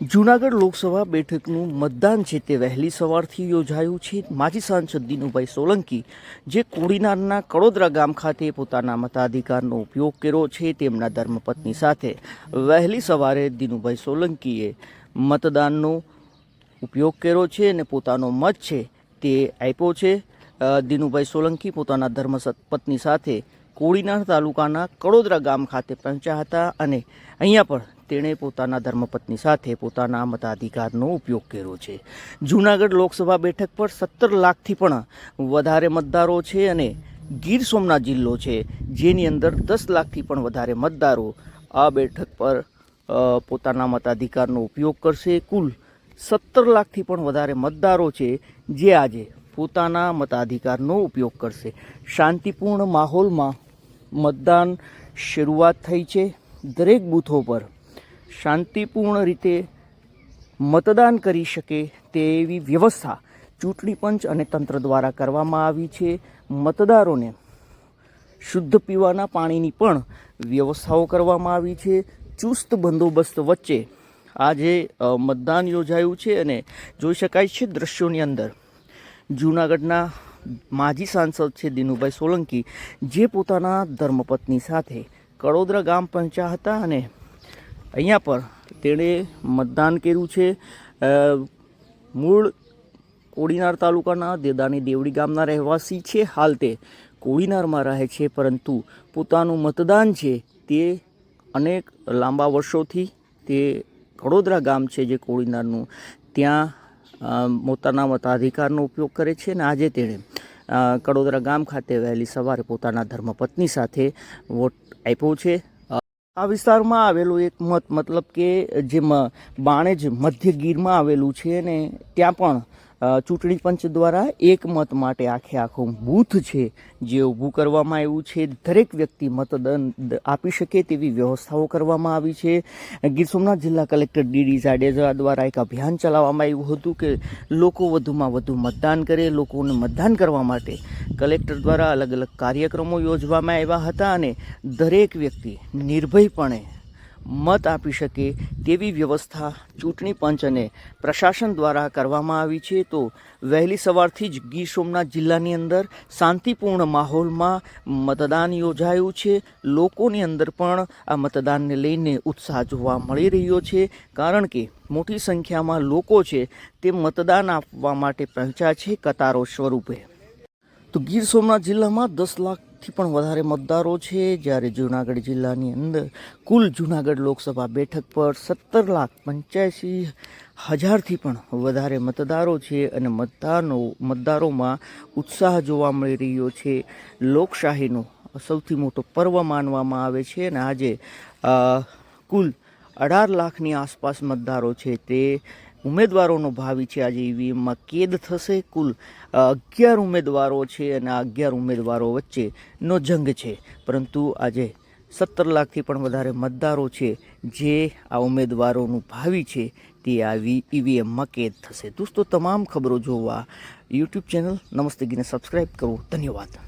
જૂનાગઢ લોકસભા બેઠકનું મતદાન છે તે વહેલી સવારથી યોજાયું છે. માજી સાંસદ દિનુભાઈ સોલંકી, જે કોડીનારના કડોદરા ગામ ખાતે પોતાના મતાધિકારનો ઉપયોગ કર્યો છે તેમના ધર્મપત્ની સાથે. વહેલી સવારે દિનુભાઈ સોલંકીએ મતદાનનો ઉપયોગ કર્યો છે અને પોતાનો મત છે તે આપ્યો છે. દિનુભાઈ સોલંકી પોતાના ધર્મ પત્ની સાથે કોડીનાર તાલુકાના કડોદરા ગામ ખાતે પહોંચ્યા હતા અને અહીંયા પણ તેણે પોતાના ધર્મપત્ની સાથે પોતાના મતાધિકારનો ઉપયોગ કર્યો છે. જૂનાગઢ લોકસભા બેઠક પર સત્તર લાખથી પણ વધારે મતદારો છે અને ગીર સોમનાથ જિલ્લો છે, જેની અંદર દસ લાખથી પણ વધારે મતદારો આ બેઠક પર પોતાના મતાધિકારનો ઉપયોગ કરશે. કુલ સત્તર લાખથી પણ વધારે મતદારો છે જે આજે પોતાના મતાધિકારનો ઉપયોગ કરશે. શાંતિપૂર્ણ માહોલમાં મતદાન શરૂઆત થઈ છે દરેક બૂથો પર. શાંતિપૂર્ણ રીતે મતદાન કરી શકે તેવી વ્યવસ્થા ચૂંટણી પંચ અને તંત્ર દ્વારા કરવામાં આવી છે. મતદારોને શુદ્ધ પીવાના પાણીની પણ વ્યવસ્થાઓ કરવામાં આવી છે. ચુસ્ત બંદોબસ્ત વચ્ચે આજે મતદાન યોજાયું છે અને જોઈ શકાય છે દ્રશ્યોની અંદર. જૂનાગઢના માજી સાંસદ છે દિનુભાઈ સોલંકી, જે પોતાના ધર્મપત્ની સાથે કડોદરા ગામ પહોંચ્યા હતા અને અહીંયા પર તેણે મતદાન કર્યું છે. મૂળ કોડીનાર તાલુકાના દેદાની દેવડી ગામના રહેવાસી છે. હાલ તે કોડીનારમાં રહે છે, પરંતુ પોતાનું મતદાન છે તે અનેક લાંબા વર્ષોથી તે કડોદરા ગામ છે જે કોડીનારનું. ત્યાં પોતાના મતાધિકારનો ઉપયોગ કરે છે અને આજે તેણે કડોદરા ગામ ખાતે વહેલી સવારે પોતાના ધર્મપત્ની સાથે વોટ આપ્યો છે. આ વિસ્તારમાં આવેલું એક મત, મતલબ કે જે બાણેજ મધ્ય ગીરમાં આવેલું છે ને ત્યાં પણ ચૂંટણી પંચ દ્વારા એક મત માટે આખે આખું બૂથ છે જે ઊભું કરવામાં આવ્યું છે. દરેક વ્યક્તિ મતદાન આપી શકે તેવી વ્યવસ્થાઓ કરવામાં આવી છે. ગીર સોમનાથ જિલ્લા કલેક્ટર ડીડી જાડેજા દ્વારા એક અભિયાન ચલાવવામાં આવ્યું હતું કે લોકો વધુમાં વધુ મતદાન કરે, લોકોને મતદાન કરવા માટે કલેક્ટર દ્વારા અલગ અલગ કાર્યક્રમો યોજવામાં આવ્યા હતા અને દરેક વ્યક્તિ નિર્ભયપણે મત આપી શકે તેવી વ્યવસ્થા ચૂંટણી પંચ અને પ્રશાસન દ્વારા કરવામાં આવી છે. તો વહેલી સવારથી જ ગીર સોમનાથ જિલ્લાની અંદર શાંતિપૂર્ણ માહોલમાં મતદાન યોજાયું છે. લોકોની અંદર પણ આ મતદાનને લઈને ઉત્સાહ જોવા મળી રહ્યો છે. કારણ કે મોટી સંખ્યામાં લોકો છે તે મતદાન આપવા માટે પહોંચ્યા છે કતારો સ્વરૂપે. તો ગીર સોમનાથ જિલ્લામાં દસ લાખથી પણ વધારે મતદારો છે. જ્યારે જૂનાગઢ જિલ્લાની અંદર કુલ જૂનાગઢ લોકસભા બેઠક પર સત્તર લાખ પંચ્યાસી હજારથી પણ વધારે મતદારો છે અને મતદારો મતદારોમાં ઉત્સાહ જોવા મળી રહ્યો છે. લોકશાહીનો સૌથી મોટો પર્વ માનવામાં આવે છે અને આજે કુલ અઢાર લાખની આસપાસ મતદારો છે. તે ઉમેદવારોનો ભાવિ છે. આજે ઈવીએમમાં કેદ થશે. કુલ અગિયાર ઉમેદવારો છે અને આ અગિયાર ઉમેદવારો વચ્ચેનો જંગ છે. પરંતુ આજે સત્તર લાખથી પણ વધારે મતદારો છે જે આ ઉમેદવારોનું ભાવિ છે તે આ ઈવીએમમાં કેદ થશે. દોસ્તો, તમામ ખબરો જોવા યુટ્યુબ ચેનલ નમસ્તે ગીને સબસ્ક્રાઈબ કરો. ધન્યવાદ.